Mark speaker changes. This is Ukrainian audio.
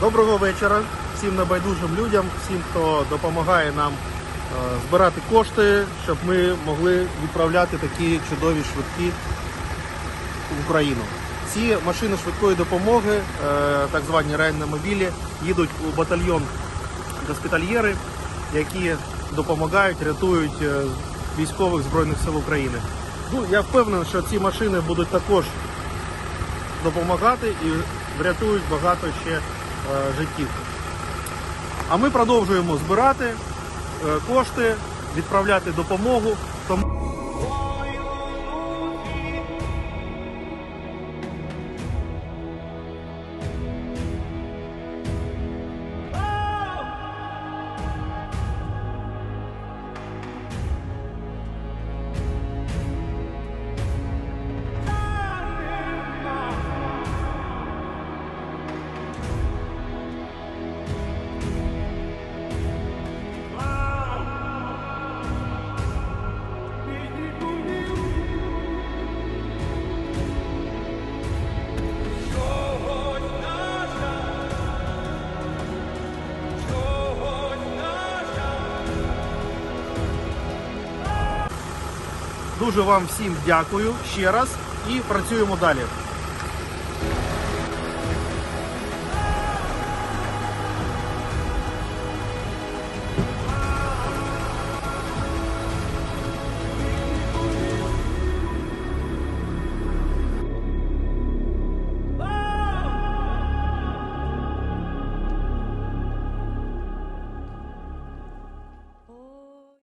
Speaker 1: Доброго вечора всім небайдужим людям, всім, хто допомагає нам е, збирати кошти, щоб ми могли відправляти такі чудові швидкі в Україну. Ці машини швидкої допомоги, е, так звані реанімобілі, їдуть у батальйон госпітальєри, які допомагають, рятують е, військових збройних сил України. Ну, я впевнений, що ці машини будуть також допомагати і врятують багато ще життів. А ми продовжуємо збирати е, кошти, відправляти допомогу. Дуже вам всім дякую ще раз і працюємо далі.